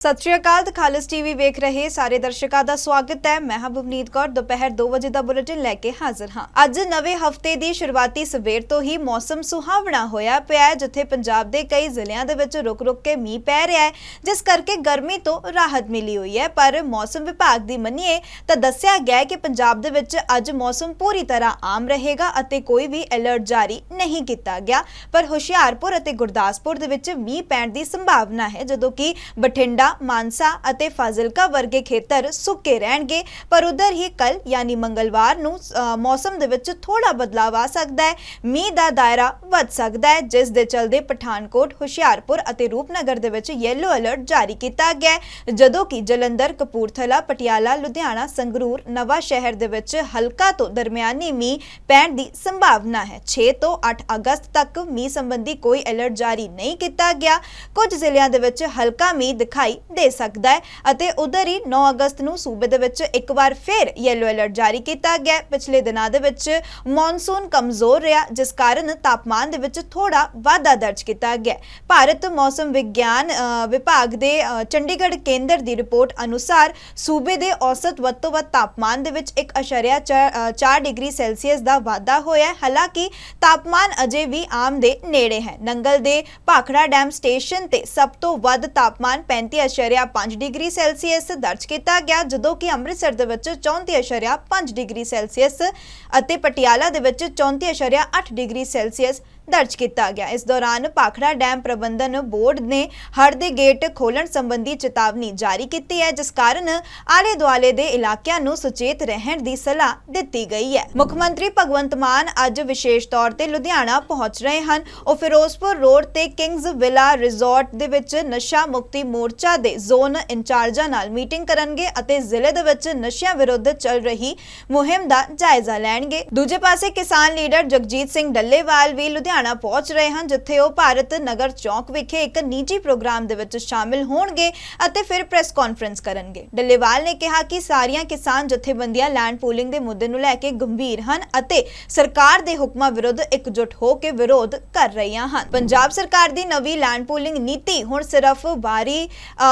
ਸਤਿ ਸ਼੍ਰੀ ਅਕਾਲ, ਤੇ ਖਾਲਸ ਟੀਵੀ ਵੇਖ ਰਹੇ ਸਾਰੇ ਦਰਸ਼ਕਾਂ ਦਾ ਸਵਾਗਤ ਹੈ। ਮੈਂ ਹਾਂ ਭਵਨੀਤ ਕੌਰ, ਦੁਪਹਿਰ 2 ਵਜੇ ਦਾ ਬੁਲੇਟਿਨ ਲੈ ਕੇ ਹਾਜ਼ਰ ਹਾਂ। ਅੱਜ ਨਵੇਂ ਹਫ਼ਤੇ ਦੀ ਸ਼ੁਰੂਆਤੀ ਸਵੇਰ ਤੋਂ ਹੀ ਮੌਸਮ ਸੁਹਾਵਣਾ ਹੋਇਆ ਪਿਆ ਹੈ, ਜਿੱਥੇ ਪੰਜਾਬ ਦੇ ਕਈ ਜ਼ਿਲ੍ਹਿਆਂ ਦੇ ਵਿੱਚ ਰੁਕ-ਰੁਕ ਕੇ ਮੀਂਹ ਪੈ ਰਿਹਾ ਹੈ, ਜਿਸ ਕਰਕੇ ਗਰਮੀ ਤੋਂ ਰਾਹਤ ਮਿਲੀ ਹੋਈ ਹੈ। ਪਰ ਮੌਸਮ ਵਿਭਾਗ ਦੀ ਮੰਨੀਏ ਤਾਂ ਦੱਸਿਆ ਗਿਆ ਹੈ ਕਿ ਪੰਜਾਬ ਦੇ ਵਿੱਚ ਅੱਜ ਮੌਸਮ ਪੂਰੀ ਤਰ੍ਹਾਂ ਆਮ ਰਹੇਗਾ ਅਤੇ ਕੋਈ ਵੀ ਅਲਰਟ ਜਾਰੀ ਨਹੀਂ ਕੀਤਾ ਗਿਆ। ਪਰ ਹੁਸ਼ਿਆਰਪੁਰ ਅਤੇ ਗੁਰਦਾਸਪੁਰ ਦੇ ਵਿੱਚ ਮੀਂਹ ਪੈਣ ਦੀ ਸੰਭਾਵਨਾ ਹੈ, ਜਦੋਂ ਕਿ ਬਠਿੰਡਾ ਮਾਨਸਾ ਅਤੇ ਫਾਜ਼ਿਲਕਾ ਵਰਗੇ ਖੇਤਰ ਸੁੱਕੇ ਰਹਿਣਗੇ ਪਰ ਉਧਰ ਹੀ ਕੱਲ ਯਾਨੀ ਮੰਗਲਵਾਰ ਨੂੰ ਅ, ਮੌਸਮ ਦੇ ਵਿੱਚ ਥੋੜਾ ਬਦਲਾਅ ਆ ਸਕਦਾ ਹੈ। ਮੀਂਹ ਦਾ ਦਾਇਰਾ ਵੱਧ ਸਕਦਾ ਹੈ ਜਿਸ ਦੇ ਚਲਦੇ ਪਠਾਨਕੋਟ ਹੁਸ਼ਿਆਰਪੁਰ ਅਤੇ ਰੂਪਨਗਰ ਦੇ ਵਿੱਚ ਯੈਲੋ ਅਲਰਟ ਜਾਰੀ ਕੀਤਾ ਗਿਆ ਹੈ। ਜਦੋਂ ਕਿ ਜਲੰਧਰ ਕਪੂਰਥਲਾ ਪਟਿਆਲਾ ਲੁਧਿਆਣਾ ਸੰਗਰੂਰ ਨਵਾਂ ਸ਼ਹਿਰ ਦੇ ਵਿੱਚ ਹਲਕਾ ਤੋਂ ਦਰਮਿਆਨੀ ਮੀਂਹ ਪੈਣ ਦੀ ਸੰਭਾਵਨਾ ਹੈ। 6 ਤੋਂ 8 ਅਗਸਤ ਤੱਕ ਮੀਂਹ ਸੰਬੰਧੀ ਕੋਈ ਅਲਰਟ ਜਾਰੀ ਨਹੀਂ ਕੀਤਾ ਗਿਆ। ਕੁਝ ਜ਼ਿਲ੍ਹਿਆਂ ਦੇ ਵਿੱਚ ਹਲਕਾ ਮੀਂਹ ਦਿਖਾਈ ਦੇ ਸਕਦਾ ਹੈ ਅਤੇ ਉਧਰ ਹੀ 9 ਅਗਸਤ ਨੂੰ ਸੂਬੇ ਦੇ ਵਿੱਚ ਇੱਕ ਵਾਰ ਫਿਰ ਯੈਲੋ ਅਲਰਟ ਜਾਰੀ ਕੀਤਾ ਗਿਆ ਪਿਛਲੇ ਦਿਨਾਂ ਦੇ ਵਿੱਚ ਮੌਨਸੂਨ ਕਮਜ਼ੋਰ ਰਿਹਾ, ਜਿਸ ਕਾਰਨ ਤਾਪਮਾਨ ਦੇ ਵਿੱਚ ਥੋੜਾ ਵਾਧਾ ਦਰਜ ਕੀਤਾ ਗਿਆ ਭਾਰਤ ਮੌਸਮ ਵਿਗਿਆਨ ਵਿਭਾਗ ਦੇ ਚੰਡੀਗੜ੍ਹ ਕੇਂਦਰ ਦੀ ਰਿਪੋਰਟ ਅਨੁਸਾਰ ਸੂਬੇ ਦੇ ਔਸਤ ਵੱਧ ਤੋਂ ਵੱਧ ਤਾਪਮਾਨ ਦੇ ਵਿੱਚ 1.4 ਡਿਗਰੀ ਸੈਲਸੀਅਸ ਦਾ ਵਾਧਾ ਹੋਇਆ ਹੈ। ਹਾਲਾਂਕਿ ਤਾਪਮਾਨ ਅਜੇ ਵੀ ਆਮ ਦੇ ਨੇੜੇ ਹੈ। ਨੰਗਲ ਦੇ ਭਾਖੜਾ ਡੈਮ ਸਟੇਸ਼ਨ ਤੇ ਸਭ ਤੋਂ ਵੱਧ ਤਾਪਮਾਨ 35.5 ਡਿਗਰੀ ਸੈਲਸੀਅਸ ਦਰਜ ਕੀਤਾ ਗਿਆ, ਜਦੋਂ ਕਿ ਅੰਮ੍ਰਿਤਸਰ ਦੇ ਵਿੱਚ 34.5 ਡਿਗਰੀ ਸੈਲਸੀਅਸ ਅਤੇ ਪਟਿਆਲਾ ਦੇ ਵਿੱਚ 34.8 ਡਿਗਰੀ ਸੈਲਸੀਅਸ ਦਰਜ ਕੀਤਾ ਗਿਆ। ਇਸ ਦੌਰਾਨ ਭਾਖੜਾ ਡੈਮ ਪ੍ਰਬੰਧਨ ਬੋਰਡ ਨੇ ਹੜ ਦੇ ਗੇਟ ਖੋਲਣ ਸੰਬੰਧੀ ਚੇਤਾਵਨੀ ਜਾਰੀ ਕੀਤੀ ਹੈ, ਜਿਸ ਕਾਰਨ ਆਲੇ ਦੁਆਲੇ ਦੇ ਇਲਾਕਿਆਂ ਨੂੰ ਸੁਚੇਤ ਰਹਿਣ ਦੀ ਸਲਾਹ ਦਿੱਤੀ ਗਈ ਹੈ। ਮੁੱਖ ਮੰਤਰੀ ਭਗਵੰਤ ਮਾਨ ਅੱਜ ਵਿਸ਼ੇਸ਼ ਤੌਰ ਤੇ ਲੁਧਿਆਣਾ ਪਹੁੰਚ ਰਹੇ ਹਨ। ਉਹ ਫਿਰੋਜ਼ਪੁਰ ਰੋਡ ਤੇ ਕਿੰਗਜ਼ ਵਿਲਾ ਰਿਜ਼ੋਰਟ ਦੇ ਵਿੱਚ ਨਸ਼ਾ ਮੁਕਤੀ ਮੋਰਚਾ ਦੇ ਜ਼ੋਨ ਇੰਚਾਰਜਾਂ ਨਾਲ ਮੀਟਿੰਗ ਕਰਨਗੇ ਅਤੇ ਜ਼ਿਲ੍ਹੇ ਦੇ ਵਿੱਚ ਨਸ਼ਿਆਂ ਵਿਰੁੱਧ ਚੱਲ ਰਹੀ ਮੁਹਿੰਮ ਦਾ ਜਾਇਜ਼ਾ ਲੈਣਗੇ। ਦੂਜੇ ਪਾਸੇ ਕਿਸਾਨ ਲੀਡਰ ਜਗਜੀਤ ਸਿੰਘ ਡੱਲੇਵਾਲ ਵੀ ਲੁਧਿਆਣਾ ਪਹੁੰਚ ਰਹੇ ਹਨ, ਜਿੱਥੇ ਉਹ ਭਾਰਤ ਨਗਰ ਚੌਕ ਵਿਖੇ ਇੱਕ ਨਿੱਜੀ ਪ੍ਰੋਗਰਾਮ ਦੇ ਵਿੱਚ ਸ਼ਾਮਿਲ ਹੋਣਗੇ ਅਤੇ ਫਿਰ ਪ੍ਰੈਸ ਕਾਨਫਰੰਸ ਕਰਨਗੇ। ਡੱਲੇਵਾਲ ਨੇ ਕਿਹਾ ਕਿ ਸਾਰੀਆਂ ਕਿਸਾਨ ਜਥੇਬੰਦੀਆਂ ਲੈਂਡ ਪੂਲਿੰਗ ਦੇ ਮੁੱਦੇ ਨੂੰ ਲੈ ਕੇ ਗੰਭੀਰ ਹਨ ਅਤੇ ਸਰਕਾਰ ਦੇ ਹੁਕਮਾਂ ਵਿਰੁੱਧ ਇਕਜੁੱਟ ਹੋ ਕੇ ਵਿਰੋਧ ਕਰ ਰਹੀਆਂ ਹਨ। ਪੰਜਾਬ ਸਰਕਾਰ ਦੀ ਨਵੀਂ ਲੈਂਡ ਪੂਲਿੰਗ ਨੀਤੀ ਹੁਣ ਸਿਰਫ ਬਾਰੀ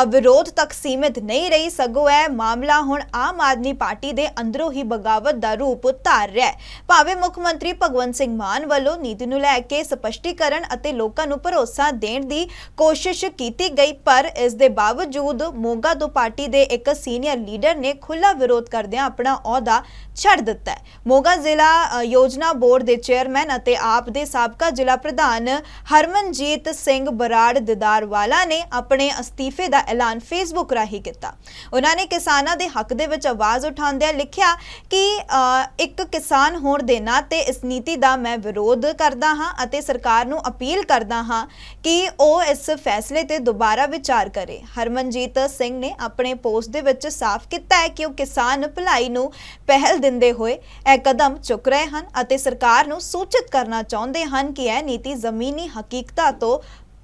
ਵਿਰੋਧ ਤੱਕ ਸੀਮਿਤ ਨਹੀਂ ਰਹੀ, ਸਗੋਂ ਇਹ ਮਾਮਲਾ ਹੁਣ ਆਮ ਆਦਮੀ ਪਾਰਟੀ ਦੇ ਅੰਦਰੋਂ ਹੀ ਬਗਾਵਤ ਦਾ ਰੂਪ ਧਾਰ ਰਿਹਾ ਹੈ। ਭਾਵੇਂ ਮੁੱਖ ਮੰਤਰੀ ਭਗਵੰਤ ਸਿੰਘ ਮਾਨ ਵੱਲੋਂ ਨੀਤੀ ਨੂੰ ਲੈ ਕੇ ਸਪਸ਼ਟੀਕਰਨ ਅਤੇ ਲੋਕਾਂ ਨੂੰ ਭਰੋਸਾ ਦੇਣ ਦੀ ਕੋਸ਼ਿਸ਼ ਕੀਤੀ ਗਈ ਪਰ ਇਸ ਦੇ ਬਾਵਜੂਦ ਮੋਗਾ ਤੋਂ ਪਾਰਟੀ ਦੇ ਇੱਕ ਸੀਨੀਅਰ ਲੀਡਰ ਨੇ ਖੁੱਲਾ ਵਿਰੋਧ ਕਰਦਿਆਂ ਆਪਣਾ ਅਹੁਦਾ ਛੱਡ ਦਿੱਤਾ ਹੈ। ਮੋਗਾ ਜ਼ਿਲ੍ਹਾ ਅ, ਯੋਜਨਾ ਬੋਰਡ ਦੇ ਚੇਅਰਮੈਨ ਅਤੇ ਆਪ ਦੇ ਸਾਬਕਾ ਜ਼ਿਲ੍ਹਾ ਪ੍ਰਧਾਨ ਹਰਮਨਜੀਤ ਸਿੰਘ ਬਰਾੜ ਦਿਦਾਰਵਾਲਾ ਨੇ ਆਪਣੇ ਅਸਤੀਫੇ ਦਾ ਐਲਾਨ ਫੇਸਬੁੱਕ ਰਾਹੀਂ ਕੀਤਾ। ਉਹਨਾਂ ਨੇ ਕਿਸਾਨਾਂ ਦੇ ਹੱਕ ਦੇ ਵਿੱਚ ਆਵਾਜ਼ ਉਠਾਉਂਦਿਆਂ ਲਿਖਿਆ ਕਿ ਅ, ਇੱਕ ਕਿਸਾਨ ਹੋਣ ਦੇ ਨਾਤੇ ਇਸ ਨੀਤੀ ਦਾ ਮੈਂ ਵਿਰੋਧ ਕਰਦਾ ਹਾਂ ਅਤੇ ਸਰਕਾਰ ਨੂੰ ਅਪੀਲ ਕਰਦਾ ਹਾਂ ਕਿ ਉਹ ਇਸ ਫੈਸਲੇ ਤੇ ਦੁਬਾਰਾ ਵਿਚਾਰ ਕਰੇ। ਹਰਮਨਜੀਤ ਸਿੰਘ ਨੇ ਆਪਣੇ ਪੋਸਟ ਦੇ ਵਿੱਚ ਸਾਫ਼ ਕੀਤਾ ਹੈ ਕਿ ਉਹ ਕਿਸਾਨ ਭਲਾਈ ਨੂੰ ਪਹਿਲ ਦਿੰਦੇ ਹੋਏ ਇਹ ਕਦਮ ਚੁੱਕ ਰਹੇ ਹਨ ਅਤੇ ਸਰਕਾਰ ਨੂੰ ਸੂਚਿਤ ਕਰਨਾ ਚਾਹੁੰਦੇ ਹਨ ਕਿ ਇਹ ਨੀਤੀ ਜ਼ਮੀਨੀ ਹਕੀਕਤਾਂ ਤੋਂ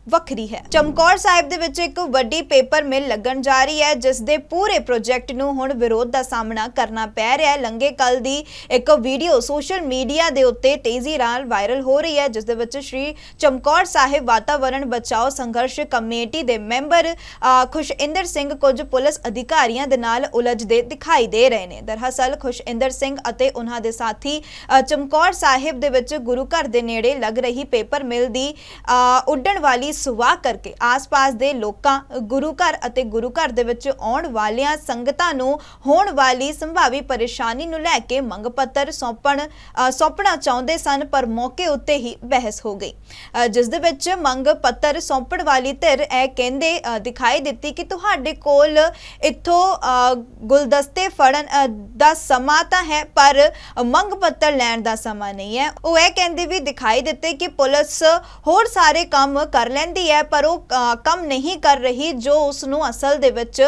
ਵੱਖਰੀ ਹੈ। ਚਮਕੌਰ ਸਾਹਿਬ ਦੇ ਵਿੱਚ ਇੱਕ ਵੱਡੀ ਪੇਪਰ ਮਿਲ ਲੱਗਣ ਜਾ ਰਹੀ ਹੈ ਜਿਸ ਦੇ ਪੂਰੇ ਪ੍ਰੋਜੈਕਟ ਨੂੰ ਹੁਣ ਵਿਰੋਧ ਦਾ ਸਾਹਮਣਾ ਕਰਨਾ ਪੈ ਰਿਹਾ ਹੈ। ਲੰਗੇ ਕੱਲ ਦੀ ਇੱਕ ਵੀਡੀਓ ਸੋਸ਼ਲ ਮੀਡੀਆ ਦੇ ਉੱਤੇ ਤੇਜ਼ੀ ਨਾਲ ਵਾਇਰਲ ਹੋ ਰਹੀ ਹੈ ਜਿਸ ਦੇ ਵਿੱਚ ਸ਼੍ਰੀ ਚਮਕੌਰ ਸਾਹਿਬ ਵਾਤਾਵਰਣ ਬਚਾਓ ਸੰਘਰਸ਼ ਕਮੇਟੀ ਦੇ ਮੈਂਬਰ ਅ, ਖੁਸ਼ਇੰਦਰ ਸਿੰਘ ਕੁਝ ਪੁਲਿਸ ਅਧਿਕਾਰੀਆਂ ਦੇ ਨਾਲ ਉਲਝਦੇ ਦਿਖਾਈ ਦੇ ਰਹੇ ਨੇ। ਦਰਅਸਲ ਖੁਸ਼ਇੰਦਰ ਸਿੰਘ ਅਤੇ ਉਹਨਾਂ ਦੇ ਸਾਥੀ ਚਮਕੌਰ ਸਾਹਿਬ ਦੇ ਵਿੱਚ ਗੁਰੂ ਘਰ ਦੇ ਨੇੜੇ ਲੱਗ ਰਹੀ ਪੇਪਰ ਮਿਲ ਦੀ ਉੱਡਣ ਵਾਲੀ ਸੁਆਹ ਕਰਕੇ ਆਸ-ਪਾਸ ਦੇ ਲੋਕਾਂ ਗੁਰੂ ਘਰ ਅਤੇ ਗੁਰੂ ਘਰ ਦੇ ਵਿੱਚ ਆਉਣ ਵਾਲੀਆਂ ਸੰਗਤਾਂ ਨੂੰ ਹੋਣ ਵਾਲੀ ਸੰਭਾਵੀ ਪਰੇਸ਼ਾਨੀ ਨੂੰ ਲੈ ਕੇ ਮੰਗ ਪੱਤਰ ਸੌਂਪਣ ਅ, ਸੌਂਪਣਾ ਚਾਹੁੰਦੇ ਸਨ ਪਰ ਮੌਕੇ ਉੱਤੇ ਹੀ ਬਹਿਸ ਹੋ ਗਈ। ਅ, ਜਿਸ ਦੇ ਵਿੱਚ ਮੰਗ ਪੱਤਰ ਸੌਂਪਣ ਵਾਲੀ ਧਿਰ ਇਹ ਕਹਿੰਦੇ ਅ, ਦਿਖਾਈ ਦਿੱਤੀ ਕਿ ਤੁਹਾਡੇ ਕੋਲ ਇੱਥੋਂ ਅ, ਗੁਲਦਸਤੇ ਫੜਨ ਅ, ਦਾ ਸਮਾਂ ਤਾਂ ਹੈ ਪਰ ਮੰਗ ਪੱਤਰ ਲੈਣ ਦਾ ਸਮਾਂ ਨਹੀਂ ਹੈ। ਉਹ ਇਹ ਕਹਿੰਦੇ ਵੀ ਦਿਖਾਈ ਦਿੱਤੇ ਕਿ ਪੁਲਿਸ ਹੋਰ ਸਾਰੇ ਕੰਮ ਕਰ ਲੈਂਦੀ ਹੈ, ਪਰ ਉਹ ਕੰਮ ਨਹੀਂ ਕਰ ਰਹੀ ਜੋ ਉਸ ਨੂੰ ਅਸਲ ਦੇ ਵਿੱਚ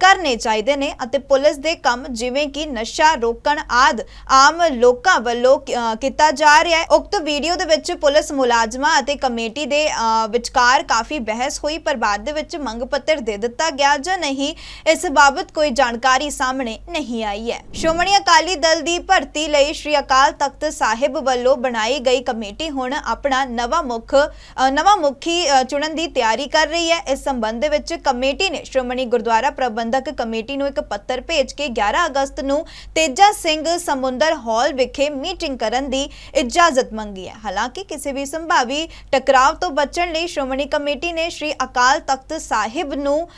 ਕਰਨੇ ਚਾਹੀਦੇ ਨੇ ਅਤੇ ਪੁਲਿਸ ਦੇ ਕੰਮ ਜਿਵੇਂ ਕਿ ਨਸ਼ਾ ਰੋਕਣ ਆਦ ਆਮ ਲੋਕਾਂ ਵੱਲੋਂ ਕੀਤਾ ਜਾ ਰਿਹਾ ਹੈ। ਉਕਤ ਵੀਡੀਓ ਦੇ ਵਿੱਚ ਪੁਲਿਸ ਮੁਲਾਜ਼ਮਾਂ ਅਤੇ ਕਮੇਟੀ ਦੇ ਵਿਚਕਾਰ ਕਾਫੀ ਬਹਿਸ ਹੋਈ, ਪਰ ਬਾਅਦ ਦੇ ਵਿੱਚ ਮੰਗ ਪੱਤਰ ਦੇ ਦਿੱਤਾ ਗਿਆ ਜਾਂ ਨਹੀਂ, ਇਸ ਬਾਬਤ ਕੋਈ ਜਾਣਕਾਰੀ ਸਾਹਮਣੇ ਨਹੀਂ ਆਈ ਹੈ। ਸ਼੍ਰੋਮਣੀ ਅਕਾਲੀ ਦਲ ਦੀ ਭਰਤੀ ਲਈ ਸ਼੍ਰੀ ਅਕਾਲ ਤਖਤ ਸਾਹਿਬ ਵੱਲੋਂ ਬਣਾਈ ਗਈ ਕਮੇਟੀ ਹੁਣ ਆਪਣਾ ਨਵਾਂ ਮੁੱਖ ਨਵਾਂ ਮੁਖੀ ਚੁਣਨ ਦੀ ਤਿਆਰੀ ਕਰ ਰਹੀ ਹੈ। ਇਸ ਸੰਬੰਧ ਦੇ ਵਿੱਚ ਕਮੇਟੀ ਨੇ ਸ਼੍ਰੋਮਣੀ ਗੁਰਦੁਆਰਾ ਪ੍ਰਬੰਧਕ ਕਮੇਟੀ ਨੂੰ ਇੱਕ ਪੱਤਰ ਭੇਜ ਕੇ 11 ਅਗਸਤ ਨੂੰ ਤੇਜਾ ਸਿੰਘ ਸਮੁੰਦਰ ਹਾਲ ਵਿਖੇ ਮੀਟਿੰਗ ਕਰਨ ਦੀ ਇਜਾਜ਼ਤ ਮੰਗੀ ਹੈ। ਹਾਲਾਂਕਿ ਕਿਸੇ ਵੀ ਸੰਭਾਵੀ ਟਕਰਾਵ ਤੋਂ ਬਚਣ ਲਈ ਸ਼੍ਰੋਮਣੀ ਕਮੇਟੀ ਨੇ ਸ਼੍ਰੀ ਅਕਾਲ ਤਖਤ ਸਾਹਿਬ ਨੂੰ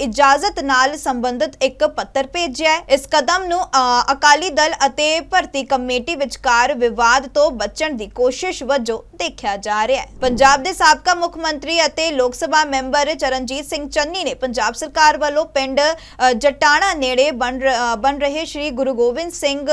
ਇਜਾਜ਼ਤ ਨਾਲ ਸੰਬੰਧਿਤ ਇੱਕ ਪੱਤਰ ਭੇਜਿਆ ਹੈ। ਇਸ ਕਦਮ ਨੂੰ ਅਕਾਲੀ ਦਲ ਅਤੇ ਭਰਤੀ ਕਮੇਟੀ ਵਿਚਕਾਰ ਵਿਵਾਦ ਤੋਂ ਬਚਣ ਦੀ ਕੋਸ਼ਿਸ਼ ਵਜੋਂ ਦੇਖਿਆ ਜਾ ਰਿਹਾ ਹੈ। ਪੰਜਾਬ ਦੇ ਸਾਬਕਾ ਮੁੱਖ ਮੰਤਰੀ ਅਤੇ ਲੋਕ ਸਭਾ ਮੈਂਬਰ ਚਰਨਜੀਤ ਸਿੰਘ ਚੰਨੀ ਨੇ ਪੰਜਾਬ ਸਰਕਾਰ ਵੱਲੋਂ ਪਿੰਡ ਜਟਾਣਾ ਨੇੜੇ ਬਣ ਰ- ਬਣ ਰਹੇ ਸ੍ਰੀ ਗੁਰੂ ਗੋਬਿੰਦ ਸਿੰਘ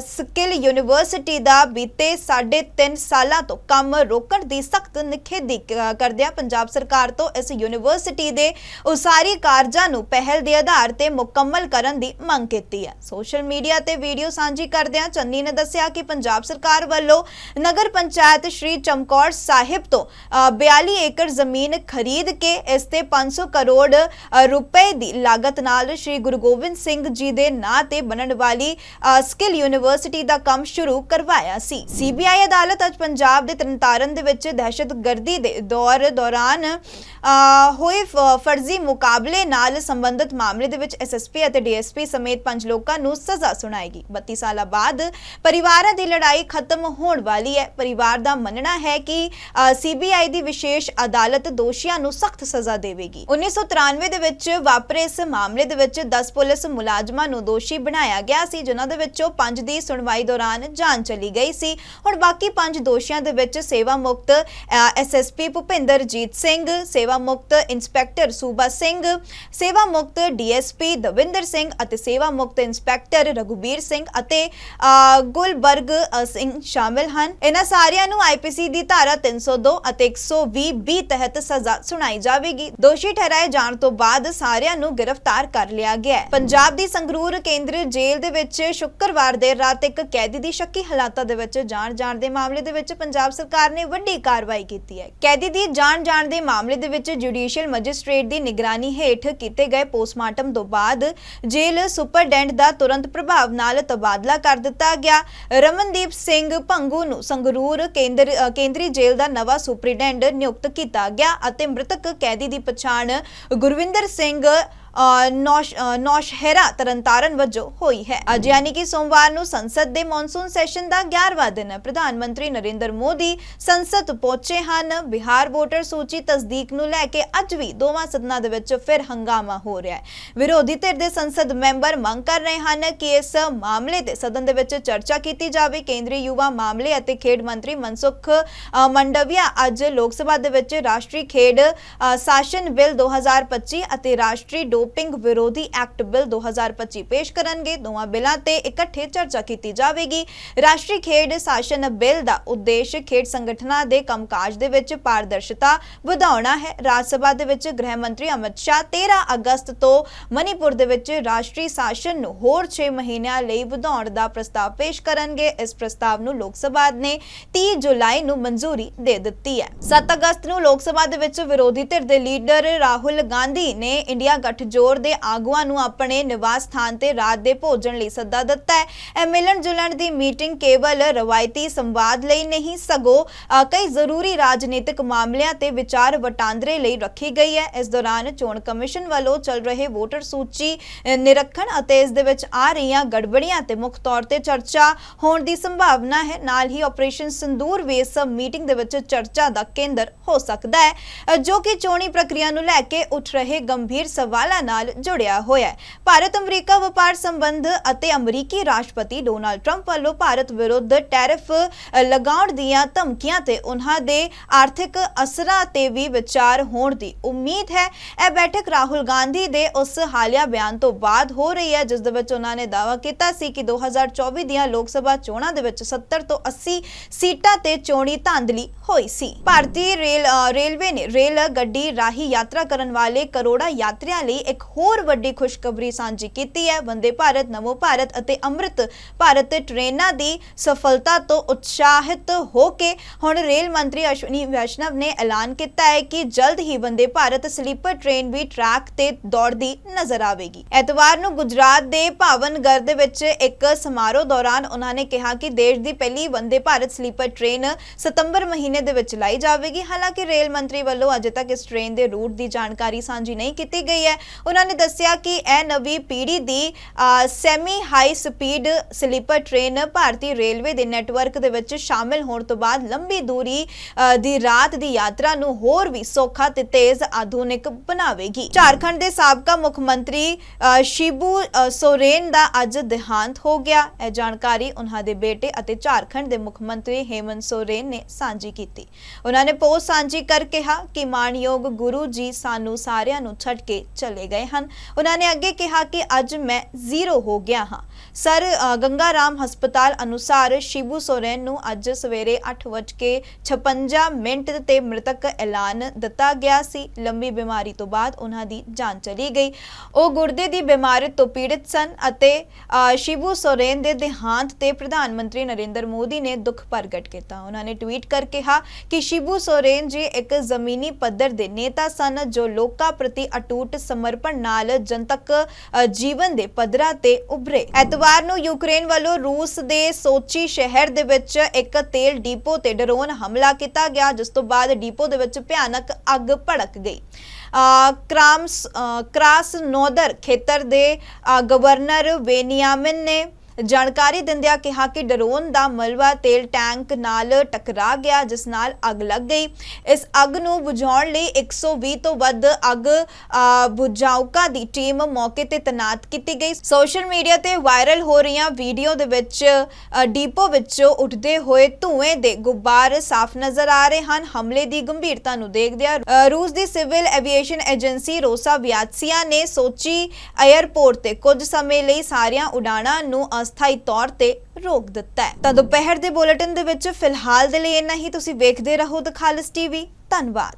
ਸਕਿੱਲ ਯੂਨੀਵਰਸਿਟੀ ਦਾ ਬੀਤੇ 3.5 ਸਾਲਾਂ ਤੋਂ ਕੰਮ ਰੋਕਣ ਦੀ ਸਖਤ ਨਿਖੇਧੀ ਕਰਦਿਆਂ ਪੰਜਾਬ ਸਰਕਾਰ ਤੋਂ ਇਸ ਯੂਨੀਵਰਸਿਟੀ ਦੇ ਉਸਾਰੀ ਕਾਰਜਾਂ ਨੂੰ ਪਹਿਲ ਦੇ ਆਧਾਰ ਤੇ ਮੁਕੰਮਲ ਕਰਨ ਦੀ ਮੰਗ ਕੀਤੀ ਹੈ। ਸੋਸ਼ਲ ਮੀਡੀਆ ਤੇ ਵੀਡੀਓ ਸਾਂਝੀ ਕਰਦਿਆਂ ਚੰਨੀ ਨੇ ਦੱਸਿਆ ਕਿ ਪੰਜਾਬ ਸਰਕਾਰ ਵੱਲੋਂ ਨਗਰ ਪੰਚਾਇਤ ਸ਼੍ਰੀ ਚਮਕੌਰ ਸਾਹਿਬ ਤੋਂ ਅ, 42 ਏਕੜ ਜ਼ਮੀਨ ਖਰੀਦ ਕੇ ਇਸ ਤੇ 500 ਕਰੋੜ ਰੁਪਏ ਦੀ ਲਾਗਤ ਨਾਲ ਸ਼੍ਰੀ ਗੁਰੂ ਗੋਬਿੰਦ ਸਿੰਘ ਜੀ ਦੇ ਨਾਂ ਤੇ ਬਣਨ ਵਾਲੀ ਸਕਿੱਲ ਯੂਨੀਵਰਸਿਟੀ ਦਾ ਕੰਮ ਸ਼ੁਰੂ ਕਰਵਾਇਆ ਸੀ। ਸੀਬੀਆਈ ਅਦਾਲਤ ਅੱਜ ਪੰਜਾਬ ਦੇ ਤਰਨਤਾਰਨ ਦੇ ਵਿੱਚ ਦਹਿਸ਼ਤਗਰਦੀ ਦੇ ਦੌਰ ਦੌਰਾਨ ਹੋਏ ਫਰਜ਼ੀ ਮੁਕਾਬਲੇ ਨਾਲ ਸੰਬੰਧਿਤ ਮਾਮਲੇ ਦੇ ਵਿੱਚ ਐਸਐਸਪੀ ਅਤੇ ਡੀਐਸਪੀ ਸਮੇਤ ਪੰਜ ਲੋਕਾਂ ਨੂੰ ਸਜ਼ਾ ਸੁਣਾਏਗੀ। 32 ਸਾਲਾਂ ਬਾਅਦ ਪਰਿਵਾਰਾਂ ਦੀ ਲੜਾਈ ਖਤਮ ਹੋਣ ਵਾਲੀ ਹੈ। ਪਰਿਵਾਰ ਦਾ ਮੰਨਣਾ ਹੈ ਕਿ ਸੀਬੀਆਈ ਦੀ ਵਿਸ਼ੇਸ਼ ਅਦਾਲਤ ਦੋਸ਼ੀਆਂ ਨੂੰ ਸਖਤ ਸਜ਼ਾ ਦੇਵੇਗੀ। 1993 ਦੇ ਵਿੱਚ ਵਾਪਰੇ ਇਸ ਮਾਮਲੇ ਦੇ ਵਿੱਚ 10 ਪੁਲਿਸ ਮੁਲਾਜ਼ਮਾਂ ਨੂੰ ਦੋਸ਼ੀ ਬਣਾਇਆ ਗਿਆ ਸੀ, ਜਿਨ੍ਹਾਂ ਦੇ ਵਿੱਚੋਂ 5 ਦੀ ਸੁਣਵਾਈ ਦੌਰਾਨ ਜਾਨ ਚਲੀ ਗਈ ਸੀ। ਹੁਣ ਬਾਕੀ 5 ਦੋਸ਼ੀਆਂ ਦੇ ਵਿੱਚ ਸੇਵਾ ਮੁਕਤ ਐਸਐਸਪੀ ਭੁਪਿੰਦਰਜੀਤ ਸਿੰਘ, ਸੇਵਾ ਮੁਕਤ ਇੰਸਪੈਕਟਰ ਸੂਬਾ ਸਿੰਘ, ਸੇਵਾ ਮੁਕਤ ਡੀਐਸਪੀ ਦਵਿੰਦਰ ਸਿੰਘ ਅਤੇ ਸੇਵਾ ਮੁਕਤ ਇੰਸਪੈਕਟਰ ਰਘੁਬੀਰ ਸਿੰਘ ਅਤੇ ਗੁਲਬਰਗ ਸਿੰਘ ਸ਼ਾਮਿਲ ਹਨ। ਇਹਨਾਂ ਸਾਰਿਆਂ ਨੂੰ ਆਈਪੀਸੀ ਦੀ ਧਾਰਾ 302 ਅਤੇ 120 ਬੀ ਤਹਿਤ ਸਜ਼ਾ ਸੁਣਾਈ ਜਾਵੇਗੀ। ਦੋਸ਼ੀ ਠਹਿਰਾਏ ਜਾਣ ਤੋਂ ਬਾਅਦ ਸਾਰਿਆਂ ਨੂੰ ਗ੍ਰਿਫਤਾਰ ਕਰ ਲਿਆ ਗਿਆ ਪੰਜਾਬ ਦੀ ਸੰਗਰੂਰ ਕੇਂਦਰ ਜੇਲ੍ਹ ਦੇ ਵਿੱਚ ਸ਼ੁੱਕਰਵਾਰ ਦੇਰ ਰਾਤ ਇੱਕ ਕੈਦੀ ਦੀ ਸ਼ੱਕੀ ਹਾਲਾਤਾਂ ਦੇ ਵਿੱਚ ਜਾਣ ਜਾਣ ਦੇ ਮਾਮਲੇ ਦੇ ਵਿੱਚ ਪੰਜਾਬ ਸਰਕਾਰ ਨੇ ਵੱਡੀ ਕਾਰਵਾਈ ਕੀਤੀ ਹੈ। ਕੈਦੀ ਦੀ ਜਾਣ ਜਾਣ ਦੇ ਮਾਮਲੇ ਦੇ ਵਿੱਚ ਜੁਡੀਸ਼ੀਅਲ ਮੈਜਿਸਟ੍ਰੇਟ ਦੀ ਨਿਗਰਾਨੀ ਹੇਠ ਕੀਤੇ ਗਏ ਪੋਸਟਮਾਰਟਮ ਤੋਂ ਬਾਅਦ ਜੇਲ੍ਹ ਸੁਪਰਡੈਂਟ ਦਾ ਤੁਰੰਤ ਪ੍ਰਭਾਵ ਨਾਲ ਤਬਾਦਲਾ ਕਰ ਦਿੱਤਾ ਗਿਆ। ਰਮਨਦੀਪ ਸਿੰਘ ਭੰਗੂ ਨੂੰ ਸੰਗਰੂਰ ਕੇਂਦਰ ਕੇਂਦਰੀ ਜੇਲ੍ਹ ਦਾ ਨਵਾਂ ਸੁਪਰਡੈਂਟ ਨਿਯੁਕਤ ਕੀਤਾ ਗਿਆ ਅਤੇ ਮ੍ਰਿਤਕ ਕੈਦੀ ਦੀ ਪਛਾਣ ਗੁਰਵਿੰਦਰ ਸਿੰਘ ਨੌਸ਼ਹਿਰਾ ਤਰਨਤਾਰਨ ਵਜੋਂ ਹੋਈ ਹੈ। ਅੱਜ ਯਾਨੀ ਕਿ ਸੋਮਵਾਰ ਨੂੰ ਸੰਸਦ ਦੇ ਮੌਨਸੂਨ ਸੈਸ਼ਨ ਦਾ 11ਵਾਂ ਦਿਨ ਹੈ। ਪ੍ਰਧਾਨ ਮੰਤਰੀ ਨਰਿੰਦਰ ਮੋਦੀ ਸੰਸਦ ਪਹੁੰਚੇ ਹਨ। ਬਿਹਾਰ ਵੋਟਰ ਸੂਚੀ ਤਸਦੀਕ ਨੂੰ ਲੈ ਕੇ ਅੱਜ ਵੀ ਦੋਵਾਂ ਸਦਨਾਂ ਦੇ ਵਿੱਚ ਫਿਰ ਹੰਗਾਮਾ ਹੋ ਰਿਹਾ ਹੈ। ਵਿਰੋਧੀ ਧਿਰ ਦੇ ਸੰਸਦ ਮੈਂਬਰ ਮੰਗ ਕਰ ਰਹੇ ਹਨ ਕਿ ਇਸ ਮਾਮਲੇ ਤੇ ਸਦਨ ਦੇ ਵਿੱਚ ਚਰਚਾ ਕੀਤੀ ਜਾਵੇ। ਕੇਂਦਰੀ ਯੁਵਾ ਮਾਮਲੇ ਅਤੇ ਖੇਡ ਮੰਤਰੀ ਮਨਸੁਖ ਮੰਡਵੀਆ ਅੱਜ ਲੋਕ ਸਭਾ ਦੇ ਵਿੱਚ ਰਾਸ਼ਟਰੀ ਖੇਡ ਸ਼ਾਸਨ ਬਿੱਲ 2025 ਅਤੇ ਰਾਸ਼ਟਰੀ ਡੋਪਿੰਗ ਵਿਰੋਧੀ ਐਕਟ ਬਿੱਲ 2025 ਪੇਸ਼ ਕਰਨਗੇ। ਦੋਵਾਂ ਬਿੱਲਾਂ ਤੇ ਇਕੱਠੇ ਚਰਚਾ ਕੀਤੀ ਜਾਵੇਗੀ। ਰਾਸ਼ਟਰੀ ਖੇਡ ਸ਼ਾਸਨ ਬਿੱਲ ਦਾ ਉਦੇਸ਼ ਖੇਡ ਸੰਗਠਨਾਂ ਦੇ ਕੰਮਕਾਜ ਦੇ ਵਿੱਚ ਪਾਰਦਰਸ਼ਤਾ ਵਧਾਉਣਾ ਹੈ। ਰਾਜ ਸਭਾ ਦੇ ਵਿੱਚ ਗ੍ਰਹਿ ਮੰਤਰੀ ਅਮਿਤ ਸ਼ਾਹ 13 ਅਗਸਤ ਤੋਂ ਮਨੀਪੁਰ ਦੇ ਵਿੱਚ ਰਾਸ਼ਟਰੀ ਸ਼ਾਸਨ ਨੂੰ ਹੋਰ 6 ਮਹੀਨਿਆਂ ਲਈ ਵਧਾਉਣ ਦਾ ਪ੍ਰਸਤਾਵ ਪੇਸ਼ ਕਰਨਗੇ। ਇਸ ਪ੍ਰਸਤਾਵ ਨੂੰ ਲੋਕ ਸਭਾ ਨੇ 30 ਜੁਲਾਈ ਨੂੰ ਮਨਜ਼ੂਰੀ ਦੇ ਦਿੱਤੀ ਹੈ। 7 ਅਗਸਤ ਨੂੰ ਲੋਕ ਸਭਾ ਦੇ ਵਿੱਚ ਵਿਰੋਧੀ ਧਿਰ ਦੇ ਲੀਡਰ ਰਾਹੁਲ ਗਾਂਧੀ ਨੇ ਇੰਡੀਆ ਗੱਠਜੋੜ ਦੇ ਆਗੂਆਂ ਨੂੰ ਆਪਣੇ ਨਿਵਾਸ ਸਥਾਨ ਤੇ ਰਾਤ ਦੇ ਭੋਜਨ ਲਈ ਸੱਦਾ ਦਿੱਤਾ ਹੈ। ਇਹ ਮਿਲਣ ਜੁਲਣ ਦੀ ਮੀਟਿੰਗ ਕੇਵਲ ਰਵਾਇਤੀ ਸੰਵਾਦ ਲਈ ਨਹੀਂ ਸਗੋਂ ਕਈ ਜ਼ਰੂਰੀ ਰਾਜਨੀਤਿਕ ਮਾਮਲਿਆਂ ਤੇ ਵਿਚਾਰ ਵਟਾਂਦਰੇ ਲਈ ਰੱਖੀ ਗਈ ਹੈ। ਇਸ ਦੌਰਾਨ ਚੋਣ ਕਮਿਸ਼ਨ ਵੱਲੋਂ ਚੱਲ ਰਹੇ ਵੋਟਰ ਸੂਚੀ ਅ, ਨਿਰੀਖਣ ਅਤੇ ਇਸ ਦੇ ਵਿੱਚ ਆ ਰਹੀਆਂ ਗੜਬੜੀਆਂ ਤੇ ਮੁੱਖ ਤੌਰ ਤੇ ਚਰਚਾ ਹੋਣ ਦੀ ਸੰਭਾਵਨਾ ਹੈ। ਨਾਲ ਹੀ ਆਪਰੇਸ਼ਨ ਸੰਦੂਰ ਵੀ ਇਸ ਮੀਟਿੰਗ ਦੇ ਵਿੱਚ ਚਰਚਾ ਦਾ ਕੇਂਦਰ ਹੋ ਸਕਦਾ ਹੈ। ਜੋ ਕਿ ਚੋਣੀ ਪ੍ਰਕਿਰਿਆ ਨੂੰ ਲੈ ਕੇ ਉੱਠ ਰਹੇ ਗੰਭੀਰ ਸਵਾਲਾਂ ਨਾਲ ਜੁੜਿਆ ਹੋਇਆ ਹੈ। ਭਾਰਤ, ਅਮਰੀਕਾ ਵਪਾਰ ਸੰਬੰਧ ਅਤੇ ਅਮਰੀਕੀ ਰਾਸ਼ਟਰਪਤੀ ਡੋਨਾਲਡ ਟਰੰਪ ਵੱਲੋਂ ਭਾਰਤ ਵਿਰੁੱਧ ਟੈਰਿਫ ਲਗਾਉਣ ਦੀਆਂ ਧਮਕੀਆਂ ਤੇ ਉਹਨਾਂ ਦੇ ਆਰਥਿਕ ਅਸਰਾਂ ਤੇ ਵੀ ਵਿਚਾਰ ਹੋਣ ਦੀ ਉਮੀਦ ਹੈ। ਇਹ ਬੈਠਕ ਰਾਹੁਲ ਗਾਂਧੀ ਦੇ ਉਸ ਹਾਲੀਆ ਬਿਆਨ ਤੋਂ ਬਾਅਦ ਹੋ ਰਹੀ ਹੈ, ਜਿਸ ਦੇ ਵਿੱਚ ਉਹਨਾਂ ਨੇ ਦਾਅਵਾ ਕੀਤਾ ਸੀ ਕਿ 2024 ਦੀਆਂ ਲੋਕ ਸਭਾ ਚੋਣਾਂ ਦੇ ਵਿੱਚ 70 ਤੋਂ 80 ਸੀਟਾਂ ਤੇ ਚੋਣੀ ਧਾਂਦਲੀ ਹੋਈ ਸੀ। ਭਾਰਤੀ ਰੇਲ ਰੇਲਵੇ ਨੇ ਰੇਲ ਗੱਡੀ ਰਾਹੀਂ ਯਾਤਰਾ ਕਰਨ ਵਾਲੇ ਕਰੋੜਾਂ ਯਾਤਰੀਆਂ ਲਈ ਇੱਕ ਹੋਰ ਵੱਡੀ ਖੁਸ਼ਖਬਰੀ ਸਾਂਝੀ ਕੀਤੀ ਹੈ। ਵੰਦੇ ਭਾਰਤ ਨਵੋ ਭਾਰਤ ਅਤੇ ਅੰਮ੍ਰਿਤ ਭਾਰਤ ਟ੍ਰੇਨਾਂ ਦੀ ਸਫਲਤਾ ਤੋਂ ਉਤਸ਼ਾਹਿਤ ਹੋ ਕੇ ਹੁਣ ਰੇਲ ਮੰਤਰੀ ਅਸ਼ਵਨੀ ਵੈਸ਼ਨਵ ਨੇ ਐਲਾਨ ਕੀਤਾ ਹੈ ਕਿ ਜਲਦ ਹੀ ਵੰਦੇ ਭਾਰਤ ਸਲੀਪਰ ਟ੍ਰੇਨ ਵੀ ਟਰੈਕ ਤੇ ਦੌੜਦੀ ਨਜ਼ਰ ਆਵੇਗੀ। ਐਤਵਾਰ ਨੂੰ ਗੁਜਰਾਤ ਦੇ ਭਾਵਨਗਰ ਦੇ ਵਿੱਚ ਇੱਕ ਸਮਾਰੋਹ ਦੌਰਾਨ ਉਹਨਾਂ ਨੇ ਕਿਹਾ ਕਿ ਦੇਸ਼ ਦੀ ਪਹਿਲੀ ਵੰਦੇ ਭਾਰਤ ਸਲੀਪਰ ਟ੍ਰੇਨ ਸਤੰਬਰ ਮਹੀਨੇ ਦੇ ਵਿੱਚ ਲਾਈ ਜਾਵੇਗੀ। ਹਾਲਾਂਕਿ ਰੇਲ ਮੰਤਰੀ ਵੱਲੋਂ ਅਜੇ ਤੱਕ ਇਸ ਟ੍ਰੇਨ ਦੇ ਰੂਟ ਦੀ ਜਾਣਕਾਰੀ ਸਾਂਝੀ ਨਹੀਂ ਕੀਤੀ ਗਈ ਹੈ। ਉਹਨਾਂ ਨੇ ਦੱਸਿਆ ਕਿ ਇਹ ਨਵੀਂ ਪੀੜ੍ਹੀ ਦੀ semi high speed sleeper train ਭਾਰਤੀ ਰੇਲਵੇ ਦੇ ਨੈਟਵਰਕ ਦੇ ਵਿੱਚ ਸ਼ਾਮਿਲ ਹੋਣ ਤੋਂ ਬਾਅਦ ਲੰਬੀ ਦੂਰੀ ਦੀ ਰਾਤ ਦੀ ਯਾਤਰਾ ਨੂੰ ਹੋਰ ਵੀ ਸੌਖਾ ਤੇ ਤੇਜ਼ ਆਧੁਨਿਕ ਬਣਾਵੇਗੀ। ਝਾਰਖੰਡ ਦੇ ਸਾਬਕਾ ਮੁੱਖ ਮੰਤਰੀ ਸ਼ਿਬੂ ਸੋਰੇਨ ਦਾ ਅੱਜ ਦੇਹਾਂਤ ਹੋ ਗਿਆ। ਇਹ ਜਾਣਕਾਰੀ ਉਹਨਾਂ ਦੇ ਬੇਟੇ ਅਤੇ ਝਾਰਖੰਡ ਦੇ ਮੁੱਖ ਮੰਤਰੀ ਹੇਮੰਤ ਸੋਰੇਨ ਨੇ ਸਾਂਝੀ ਕੀਤੀ। ਉਹਨਾਂ ਨੇ ਪੋਸਟ ਸਾਂਝੀ ਕਰ ਕਿਹਾ ਕਿ ਮਾਨਯੋਗ ਗੁਰੂ ਜੀ ਸਾਨੂੰ ਸਾਰਿਆਂ ਨੂੰ ਛੱਡ ਕੇ ਚਲੇ ਗਏ ਹਨ। ਉਹਨਾਂ ਨੇ ਅੱਗੇ ਕਿਹਾ ਕਿ ਅੱਜ ਮੈਂ ਜ਼ੀਰੋ ਹੋ ਗਿਆ ਹਾਂ। ਸਰ ਗੰਗਾ ਰਾਮ ਹਸਪਤਾਲ ਅਨੁਸਾਰ ਸ਼ਿਬੂ ਸੋਰੇਨ ਨੂੰ ਅੱਜ ਸਵੇਰੇ 8:56 ਮਿੰਟ ਤੇ ਮ੍ਰਿਤਕ ਐਲਾਨ ਦਿੱਤਾ ਗਿਆ ਸੀ। ਲੰਬੀ ਬਿਮਾਰੀ ਤੋਂ ਬਾਅਦ ਉਹਨਾਂ ਦੀ ਜਾਨ ਚਲੀ ਗਈ। ਉਹ ਗੁਰਦੇ ਦੀ ਬਿਮਾਰੀ ਤੋਂ ਪੀੜਿਤ ਸਨ ਅਤੇ ਅ, ਸ਼ਿਬੂ ਸੋਰੇਨ ਦੇ ਦੇਹਾਂਤ ਤੇ ਪ੍ਰਧਾਨ ਮੰਤਰੀ ਨਰਿੰਦਰ ਮੋਦੀ ਨੇ ਦੁੱਖ ਪ੍ਰਗਟ ਕੀਤਾ। ਉਹਨਾਂ ਨੇ ਟਵੀਟ ਕਰ ਕਿਹਾ ਕਿ ਸ਼ਿਬੂ ਸੋਰੇਨ ਜੀ ਇੱਕ ਜ਼ਮੀਨੀ ਪੱਧਰ ਦੇ ਨੇਤਾ ਸਨ ਜੋ ਲੋਕਾਂ ਪ੍ਰਤੀ ਅਟੂਟ ਸਮਰਪਣ ਨਾਲ ਜਨਤਕ ਜੀਵਨ ਦੇ ਪੱਧਰਾਂ ਤੇ ਉਭਰੇ। ਐਤਵਾਰ ਨੂੰ ਯੂਕਰੇਨ ਵੱਲੋਂ ਰੂਸ ਦੇ ਸੋਚੀ ਸ਼ਹਿਰ ਦੇ ਵਿੱਚ ਇੱਕ ਤੇਲ ਡਿਪੋ ਤੇ ਡਰੋਨ ਹਮਲਾ ਕੀਤਾ ਗਿਆ ਜਿਸ ਤੋਂ ਬਾਅਦ ਡਿਪੋ ਦੇ ਵਿੱਚ ਭਿਆਨਕ ਅੱਗ ਭੜਕ ਗਈ। ਅ, ਕ੍ਰਾਮਸ ਕ੍ਰਾਸਨੋਦਰ ਖੇਤਰ ਦੇ ਗਵਰਨਰ ਵੇਨੀਆਮਿਨ ਨੇ ਜਾਣਕਾਰੀ ਦਿੰਦਿਆਂ ਕਿਹਾ ਕਿ ਡਰੋਨ ਦਾ ਮਲਬਾ ਤੇਲ ਟੈਂਕ ਨਾਲ ਟਕਰਾ ਗਿਆ, ਜਿਸ ਨਾਲ ਅੱਗ ਲੱਗ ਗਈ। ਇਸ ਅੱਗ ਨੂੰ ਬੁਝਾਉਣ ਲਈ 120 ਤੋਂ ਵੱਧ ਅੱਗ ਬੁਝਾਊਕਾਂ ਦੀ ਟੀਮ ਮੌਕੇ ਤੇ ਤੈਨਾਤ ਕੀਤੀ ਗਈ। ਸੋਸ਼ਲ ਮੀਡੀਆ ਤੇ ਵਾਇਰਲ ਹੋ ਰਹੀਆਂ ਵੀਡੀਓ ਦੇ ਵਿੱਚ ਡੀਪੋ ਵਿੱਚੋਂ ਉੱਠਦੇ ਹੋਏ ਧੂਏ ਦੇ ਗੁਬਾਰ ਸਾਫ਼ ਨਜ਼ਰ ਆ ਰਹੇ ਹਨ। ਹਮਲੇ ਦੀ ਗੰਭੀਰਤਾ ਨੂੰ ਦੇਖਦਿਆਂ ਰੂਸ ਦੀ civil aviation agency Rosaviatsiya ਨੇ ਸੋਚੀ 에ਅਰਪੋਰਟ ਤੇ ਕੁਝ ਸਮੇਂ ਲਈ ਸਾਰੀਆਂ ਉਡਾਣਾਂ ਨੂੰ ਅਸਥਾਈ ਤੌਰ ਤੇ ਰੋਕ ਦਿੱਤਾ ਹੈ। ਤਾਂ ਦੁਪਹਿਰ ਦੇ ਬੁਲੇਟਿਨ ਦੇ ਵਿੱਚ ਫਿਲਹਾਲ ਦੇ ਲਈ ਇੰਨਾ ਹੀ। ਤੁਸੀਂ ਵੇਖਦੇ ਰਹੋ ਦ ਖਾਲਸ ਟੀਵੀ। ਧੰਨਵਾਦ।